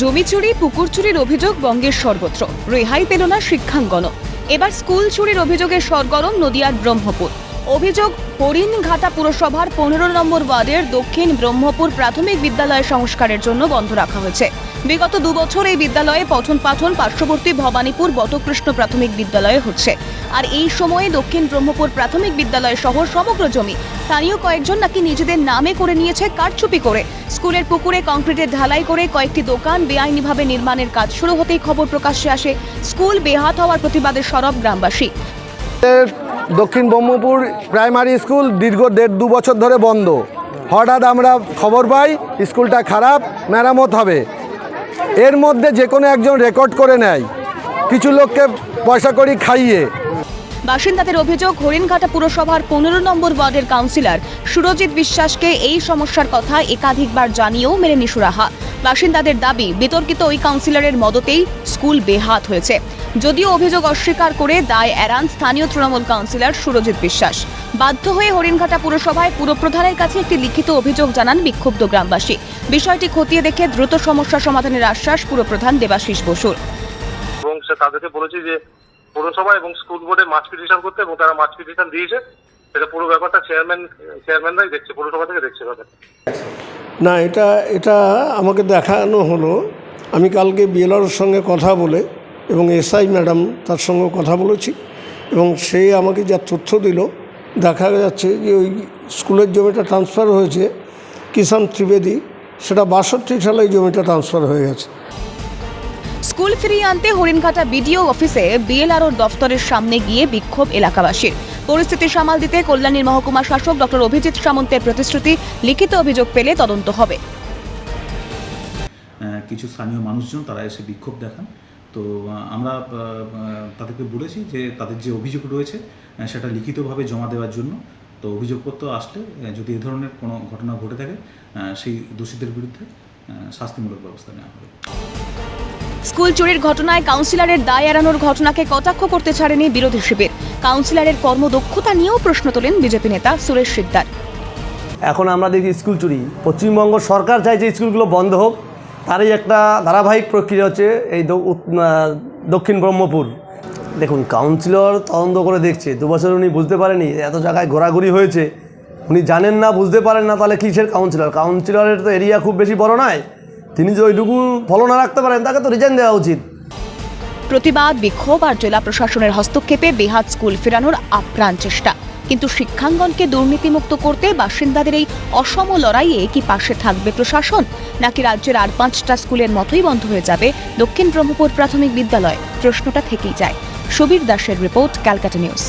জমি চুরি, পুকুর চুরির অভিযোগ বঙ্গের সর্বত্র। রেহাই পেল না শিক্ষাঙ্গন এবার স্কুল চুরির অভিযোগে সরগরম নদিয়ার ব্রহ্মপুর। অভিযোগ, হরিণঘাটা পুরসভার পনেরো নম্বর ওয়ার্ডের দক্ষিণ ব্রহ্মপুর প্রাথমিক বিদ্যালয় সংস্কারের জন্য বন্ধ রাখা হয়েছে। বিগত দুবছর এই বিদ্যালয়ে পঠন পাঠন পার্শ্ববর্তী ভবানীপুর, বটকৃষ্ণ প্রাথমিক বিদ্যালয়ে হচ্ছে। আর এই সময়ে দক্ষিণ ব্রহ্মপুর প্রাথমিক বিদ্যালয় সহ সমগ্র জমি স্থানীয় কয়েকজন নাকি নিজেদের নামে করে নিয়েছে কারচুপি করে। স্কুলের পুকুরে কংক্রিটের ঢালাই করে কয়েকটি দোকান বেআইনিভাবে নির্মাণের কাজ শুরু হতেই খবর প্রকাশ্যে আসে। স্কুল বেহাত হওয়ার প্রতিবাদে সরব গ্রামবাসী। দক্ষিণ ব্রহ্মপুর প্রাইমারি স্কুল দীর্ঘ দেড় দু বছর ধরে বন্ধ। হঠাৎ আমরা খবর পাই, স্কুলটা খারাপ, মেরামত হবে। এর মধ্যে যে কোনো একজন রেকর্ড করে নেয়। কিছু লোককে পয়সা করি খাইয়ে। বাসিন্দাদের অভিযোগ, হরিণঘাটা পুরসভার পনেরো নম্বর ওয়ার্ডের কাউন্সিলর সুরজিৎ বিশ্বাসকে এই সমস্যার কথা একাধিকবার জানিয়েও মেলেনি সুরাহা। বাসিন্দাদের দাবি, বিতর্কিত ওই কাউন্সিলরের মদতেই স্কুল বেহাত হয়েছে। যদিও অভিযোগ অস্বীকার করে দায় এড়ান স্থানীয় তৃণমূল কাউন্সিলর সুরজিৎ বিশ্বাস। বাধ্য হয়ে হরিণঘাটা পুরসভায় পুরপ্রধানের কাছে একটি লিখিত অভিযোগ জানান বিক্ষুব্ধ গ্রামবাসী। বিষয়টি খতিয়ে দেখে দ্রুত সমস্যা সমাধানের আশ্বাস পুরপ্রধান দেবাশিস বসুর। তাদেরকে বলেছি যে পৌরসভা এবং স্কুল বোর্ডে মাছ পিটিশন করতে এবং তারা মাছ পিটিশন দিয়েছে। সেটা পুরো ব্যাপারটা চেয়ারম্যান চেয়ারম্যানরাই দেখছে, পৌরসভা থেকে দেখছে ব্যাপারটা। না, এটা এটা আমাকে দেখানো হলো। আমি কালকে বিএলআর সঙ্গে কথা বলে এবং এসআই ম্যাডাম তার সঙ্গে কথা বলেছি এবং সে আমাকে যা তথ্য দিল, দেখা যাচ্ছে যে ওই স্কুলের জমিটা ট্রান্সফার হয়েছে কিষাণ ত্রিবেদী, সেটা বাষট্টি সালে জমিটা ট্রান্সফার হয়ে গেছে। স্কুল ফিরিয়ে আনতে হরিণঘাটা বিডিও অফিসে বিএলআরওর দফতরের সামনে গিয়ে বিক্ষোভ এলাকাবাসীর। পরিস্থিতি সামাল দিতে কল্যাণীর মহকুমা শাসক ডক্টর অভিজিৎ সামন্তের প্রতিশ্রুতি লিখিত অভিযোগ পেলে তদন্ত হবে। কিছু স্থানীয় মানুষজন তারা এসে বিক্ষোভ দেখান। তো আমরা তাদেরকে বলেছি যে তাদের যে অভিযোগ রয়েছে সেটা লিখিতভাবে জমা দেওয়ার জন্য। তো অভিযোগপত্র আসলে যদি এ ধরনের কোনো ঘটনা ঘটে থাকে সেই দোষীদের বিরুদ্ধে শাস্তিমূলক ব্যবস্থা নেওয়া হবে। স্কুল চুরির ঘটনায় কাউন্সিলরের দায় এড়ানোর ঘটনাকে কটাক্ষ করতে ছাড়েনি বিরোধী শিবির। কাউন্সিলরের কর্মদক্ষতা নিয়েও প্রশ্ন তোলেন বিজেপি নেতা সুরেশ শিকদার এখন আমরা দেখি স্কুল চুরি। পশ্চিমবঙ্গ সরকার চাইছে স্কুলগুলো বন্ধ হোক। তারই একটা ধারাবাহিক প্রক্রিয়া হচ্ছে এই দ- আহ, দক্ষিণ ব্রহ্মপুর। দেখুন কাউন্সিলর তদন্ত করে দেখছে। দু বছর উনি বুঝতে পারেনি এত জায়গায় ঘোরাঘুরি হয়েছে। উনি জানেন না, বুঝতে পারেন না তাহলে কিসের কাউন্সিলর কাউন্সিলরের তো এরিয়া খুব বেশি বড় নয়। তিনি যদি ওইটুকু ফলো না রাখতে পারেন, তাকে তো রিজাইন দেওয়া উচিত। প্রতিবাদ, বিক্ষোভ আর জেলা প্রশাসনের হস্তক্ষেপে বেহাত স্কুল ফেরানোর আপ্রাণ চেষ্টা। কিন্তু শিক্ষাঙ্গনকে দুর্নীতিমুক্ত করতে বাসিন্দাদের এই অসম লড়াইয়ে কি পাশে থাকবে প্রশাসন? নাকি রাজ্যের আর পাঁচটা স্কুলের মতোই বন্ধ হয়ে যাবে দক্ষিণ ব্রহ্মপুর প্রাথমিক বিদ্যালয়? প্রশ্নটা থেকেই যায়। সুবীর দাসের রিপোর্ট, ক্যালকাটা নিউজ।